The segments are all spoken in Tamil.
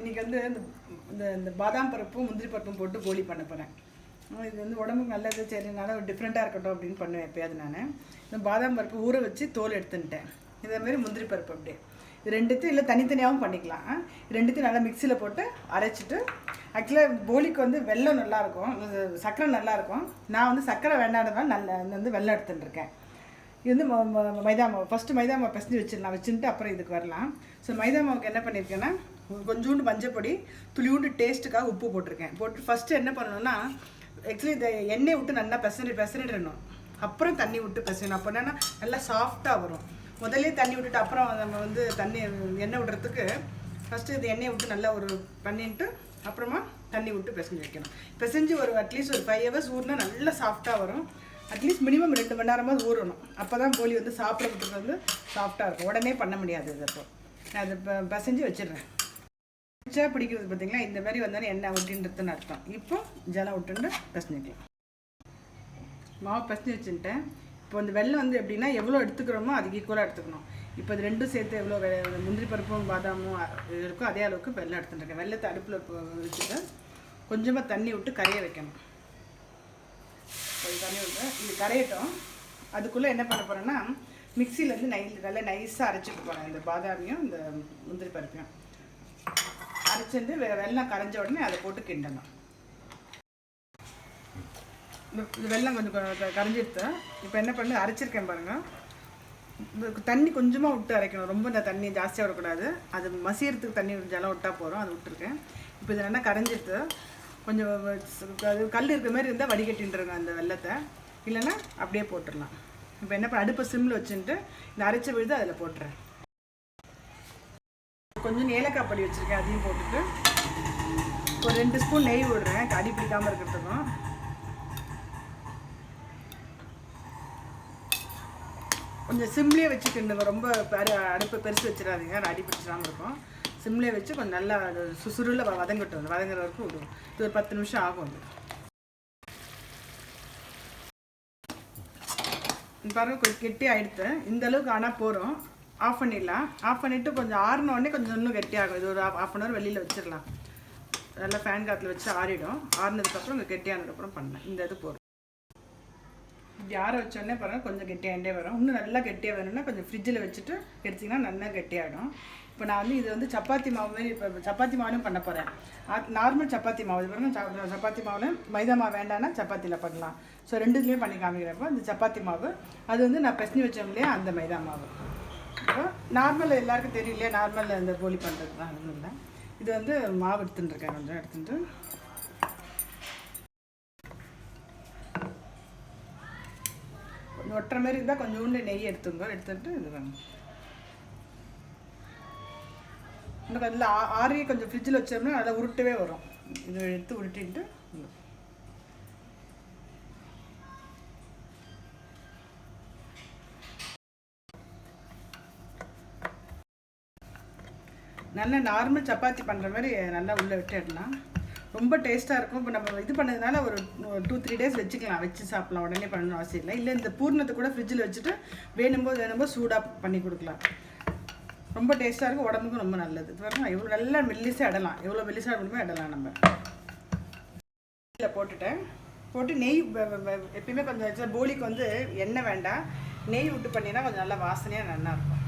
இன்றைக்கி வந்து இந்த இந்த இந்த பாதாம் பருப்பும் முந்திரி பருப்பும் போட்டு கோலி பண்ண போகிறேன் இது வந்து உடம்புக்கு நல்லது சரினால ஒரு டிஃப்ரெண்ட்டாக இருக்கட்டும் அப்படின்னு பண்ணுவேன் எப்பயாவது நான். இந்த பாதாம் பருப்பு ஊற வச்சு தோல் எடுத்துன்ட்டேன். இதேமாரி முந்திரி பருப்பு அப்படியே. இது ரெண்டுத்தையும் இல்லை தனித்தனியாகவும் பண்ணிக்கலாம். ரெண்டுத்தையும் நல்லா மிக்சியில் போட்டு அரைச்சிட்டு ஆக்சுவலாக போலிக்கு வந்து வெல்லம் நல்லாயிருக்கும் சர்க்கரை நல்லாயிருக்கும் நான் வந்து சர்க்கரை வேண்டாதனால நல்ல வந்து வெல்லம் எடுத்துட்டுருக்கேன் இது வந்து ம- ம- மைதா மாவு. ஃபஸ்ட்டு மைதா மாவு பிசைஞ்சு வச்சிடலாம். வச்சுட்டு அப்புறம் இதுக்கு வரலாம். ஸோ மைதா மாவுக்கு என்ன பண்ணியிருக்கேன்னா கொஞ்சோண்டு மஞ்சப்பொடி துளியூண்டு டேஸ்ட்டுக்காக உப்பு போட்டிருக்கேன். போட்டு ஃபஸ்ட்டு என்ன பண்ணணும்னா ஆக்சுவலி இந்த எண்ணெய் விட்டு நல்லா பெசனி பெசனிடணும் அப்புறம் தண்ணி விட்டு பெசணும் அப்போ என்னென்னா நல்லா சாஃப்டாக வரும். முதல்ல தண்ணி விட்டுட்டு அப்புறம் நம்ம வந்து தண்ணி எண்ணெய் விடுறதுக்கு ஃபஸ்ட்டு இது எண்ணெயை விட்டு நல்லா ஒரு பண்ணிட்டு அப்புறமா தண்ணி விட்டு பிசைஞ்சு வைக்கணும். பிசைஞ்சு ஒரு அட்லீஸ்ட் ஒரு ஃபைவ் ஹவர்ஸ் ஊறினா நல்லா சாஃப்டாக வரும். அட்லீஸ்ட் மினிமம் ரெண்டு மணி நேரமாவது ஊறணும். அப்போ தான் போலி வந்து சாப்பிட்றதுக்கு வந்து சாஃப்டாக இருக்கும். உடனே பண்ண முடியாது இது அப்போ. நான் அதை ப- பிசைஞ்சு வச்சிடுறேன். பிடிச்சா பிடிக்கிறது பார்த்தீங்களா? இந்த மாதிரி வந்தாலும் எண்ணெய் விட்டுன்றதுன்னு அர்த்தம். இப்போ ஜலம் விட்டுண்டு பிசைஞ்சிக்கலாம் மாவு பிசைஞ்சு வச்சுட்டேன். இப்போ இந்த வெள்ளம் வந்து எப்படின்னா எவ்வளோ எடுத்துக்கிறோமோ அதுக்கு ஈக்குவலாக எடுத்துக்கணும். இப்போ இது ரெண்டும் சேர்த்து எவ்வளோ வெ- முந்திரி பருப்பும் பாதாமும் இருக்கோ அதே அளவுக்கு வெள்ளம் எடுத்துட்டுருக்கேன் வெள்ளத்தை அடுப்பில் வச்சுட்டு கொஞ்சமாக தண்ணி விட்டு கரைய வைக்கணும். கொஞ்சம் தண்ணி விட்டு இது கரையட்டும். அதுக்குள்ளே என்ன பண்ண போகிறேன்னா மிக்சியில் வந்து நை நல்லா நைஸாக அரைச்சிட்டு போகிறேன் இந்த பாதாமியும் இந்த முந்திரி பருப்பையும். அரைச்சிட்டு வெ வெள்ளம் கரைஞ்ச உடனே அதை போட்டு கிண்டணும். இந்த வெள்ளம் கொஞ்சம் க- கரைஞ்சிடுத்து இப்போ என்ன பண்ணு? அரைச்சிருக்கேன் பாருங்க. தண்ணி கொஞ்சமாக விட்டு அரைக்கணும். ரொம்ப இந்த தண்ணி ஜாஸ்தியாக விடக்கூடாது. அது மசியறதுக்கு தண்ணி ஜலம் விட்டா போகிறோம் அது விட்டுருக்கேன். இப்போ இது என்ன கரைஞ்சிடுத்து கொஞ்சம் அது கல் இருக்கிற மாதிரி இருந்தால் வடிகட்டின்றங்க அந்த வெள்ளத்தை இல்லைன்னா அப்படியே போட்டுடலாம். இப்போ என்ன பண்ண? அடுப்பை சிம்மில் வச்சுட்டு இந்த அரைச்ச விழுது அதில் போட்டுறேன். கொஞ்சம் ஏலக்காய் பொடி வச்சுருக்கேன் அதையும் போட்டுட்டு. ஒரு ரெண்டு ஸ்பூன் நெய் விடுறேன் அடி பிடிக்காமல் இருக்கிறதுக்கும். கொஞ்சம் சிம்லேயே வச்சுக்கிண்டுங்க ரொம்ப பெரு அடுப்பு பெருசு வச்சிடாதீங்க அது அடி பிடிச்சிடாமல் இருக்கும். சிம்லேயே வச்சு கொஞ்சம் நல்லா அது சுசுருல வ- வதங்கட்டும் வதங்குற வரைக்கும் விடுவோம். இது ஒரு பத்து நிமிஷம் ஆகும் அது. பாருங்கள் கொஞ்சம் கெட்டி ஆகிடுத்தேன் இந்த அளவுக்கு ஆனால் போகிறோம் ஆஃப் பண்ணிடலாம். ஆஃப் பண்ணிவிட்டு கொஞ்சம் ஆறினோடனே கொஞ்சம் இன்னும் கெட்டியாகும் இது ஒரு ஆஃப் அன் ஹவர் வெளியில் வச்சிடலாம். நல்லா ஃபேன் காற்றுல வச்சு ஆறிடும். ஆறினதுக்கப்புறம் இங்கே கெட்டியானதுக்கப்புறம் பண்ணேன் இந்த இது போதும். இப்படி ஆற வச்சோடனே பாருங்கள் கொஞ்சம் கெட்டியாண்டே வரும். இன்னும் நல்லா கெட்டியாக வேணும்னா கொஞ்சம் ஃப்ரிட்ஜில் வச்சுட்டு எடுத்திங்கன்னா நல்லா கெட்டியாகிடும் இப்போ நான் வந்து இது வந்து சப்பாத்தி மாவு மாதிரி இப்போ சப்பாத்தி மாவுலையும் பண்ண போகிறேன் நார்மல் சப்பாத்தி மாவு. இது பாருங்க சப்பாத்தி மாவில் மைதா மாவு வேண்டாம்னா சப்பாத்தியில் பண்ணலாம். ஸோ ரெண்டுத்துலேயும் பண்ணி காமிக்கிறப்போ இந்த சப்பாத்தி மாவு அது வந்து நான் பிசைஞ்சு வச்சோம் இல்லையா அந்த மைதா மாவு. இப்போ நார்மல் எல்லாருக்கும் தெரியும் இல்லையா நார்மல் இந்த போலி பண்ணுறது தான் ஒன்றும் இல்லை. இது வந்து மாவு எடுத்துட்டு இருக்கேன் கொஞ்சம் எடுத்துட்டு. கொஞ்சம் ஒட்டுற மாதிரி இருந்தால் கொஞ்சோண்டு நெய் எடுத்துங்க எடுத்துட்டு இது வேணும் இன்னும் அதில் ஆறியே கொஞ்சம் ஃப்ரிட்ஜில் வச்சோம்னா அதை உருட்டவே வரும். இது எடுத்து உருட்டிட்டு நல்ல நார்மல் சப்பாத்தி பண்ணுற மாதிரி நல்லா உள்ளே விட்டுடலாம். ரொம்ப டேஸ்ட்டாக இருக்கும். இப்போ நம்ம இது பண்ணதுனால ஒரு டூ த்ரீ டேஸ் வச்சுக்கலாம். வச்சு சாப்பிடலாம். உடனே பண்ணணும் அவசியம் இல்லை. இல்லை இந்த பூர்ணத்தை கூட ஃப்ரிட்ஜில் வச்சுட்டு வேணும்போது வேணும்போது சூடாக பண்ணி கொடுக்கலாம். ரொம்ப டேஸ்ட்டாக இருக்கும். உடம்புக்கும் ரொம்ப நல்லது. இது பாருங்க எவ்வளோ நல்லா மெல்லிசாக இடலாம். எவ்வளோ மெல்லிசாக முடியுமோ இடலாம் நம்ம. இதில் போட்டுட்டேன். போட்டு நெய் வ- எப்பயுமே கொஞ்சம் வச்சா போலிக்கு வந்து எண்ணெய் வேண்டாம். நெய் விட்டு பண்ணினா கொஞ்சம் நல்லா வாசனையாக நல்லா இருக்கும்.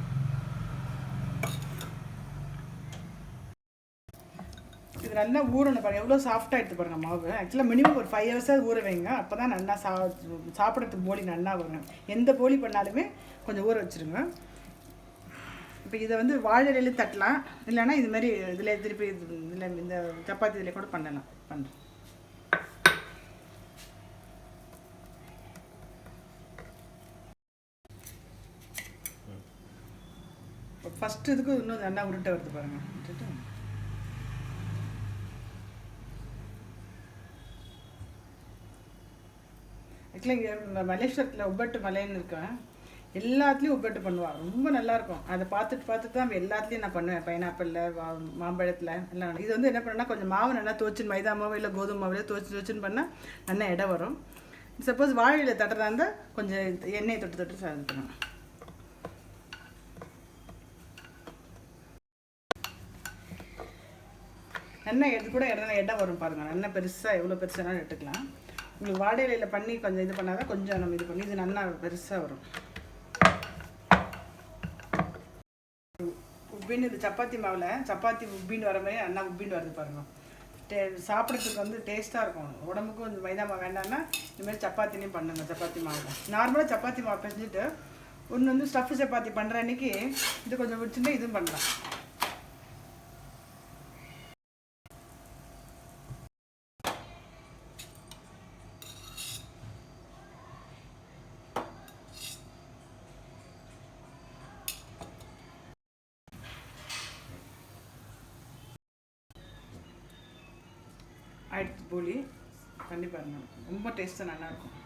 இது நல்லா ஊறணும் பாருங்க. எவ்வளோ சாஃப்டாக எடுத்து பாருங்க மாவு. ஆக்சுவலாக மினிமம் ஒரு ஃபைவ் ஹவர்ஸாவது ஊற வைங்க. அப்போ தான் நல்லா சா சாப்பிட்றதுக்கு போலி நல்லா வரும் எந்த போலி பண்ணாலுமே கொஞ்சம் ஊற வச்சுருங்க. இப்போ இதை வந்து வாழலையில தட்டலாம். இல்லைன்னா இது மாதிரி இதில் திருப்பி இதில் இந்த சப்பாத்தி இதில் கூட பண்ணலாம். பண்ணுறேன் ஃபஸ்ட்டு இதுக்கு இன்னும் நல்லா உருட்டை வருது பாருங்க. ஆக்சுவலாக இங்கே மலேஸ்வரத்தில் உப்பட்டு மலைன்னு இருக்கேன் எல்லாத்துலேயும் உப்பட்டு பண்ணுவாள் ரொம்ப நல்லா இருக்கும். அதை பார்த்துட்டு பார்த்துட்டு தான் எல்லாத்துலேயும் நான் பண்ணுவேன். பைனாப்பிளில் மாம்பழத்தில் எல்லாம் இது வந்து என்ன பண்ணேன்னா கொஞ்சம் மாவு நல்லா தோச்சுன்னு மைதா மாவு இல்லை கோதுமை மாவுல தோச்சு தோச்சுன்னு பண்ணால் நல்லா இடம் வரும். சப்போஸ் வாழையில் தட்டுறதா இருந்தால் கொஞ்சம் எண்ணெயை தொட்டு தொட்டு சாப்பிடணும் நல்லா எது கூட இடம் இடம் வரும் பாருங்கள் நல்லா பெருசாக எவ்வளோ பெருசானாலும் எடுத்துக்கலாம். உங்களுக்கு வாடை பண்ணி கொஞ்சம் இது பண்ணாதான் கொஞ்சம் நம்ம இது பண்ணி இது நல்லா பெருசாக வரும். உப்பின்னு இது சப்பாத்தி மாவில் சப்பாத்தி உப்பின்னு வர மாதிரி நல்லா உப்பின்னு வருது பாருங்க. டே சாப்பிட்றதுக்கு வந்து டேஸ்ட்டாக இருக்கும். உடம்புக்கும் இந்த மைதா மாவு வேண்டாம்னா இந்த மாதிரி சப்பாத்திலையும் பண்ணுங்க சப்பாத்தி மாவில். நார்மலாக சப்பாத்தி மாவு பிசைஞ்சிட்டு ஒன்று வந்து ஸ்டஃப் சப்பாத்தி பண்ணுற அன்னைக்கு இது கொஞ்சம் வச்சுட்டு இதுவும் பண்ணலாம். ஆயிடுச்சு போலி. கண்டிப்பாக ரொம்ப டேஸ்ட்டாக நல்லாயிருக்கும்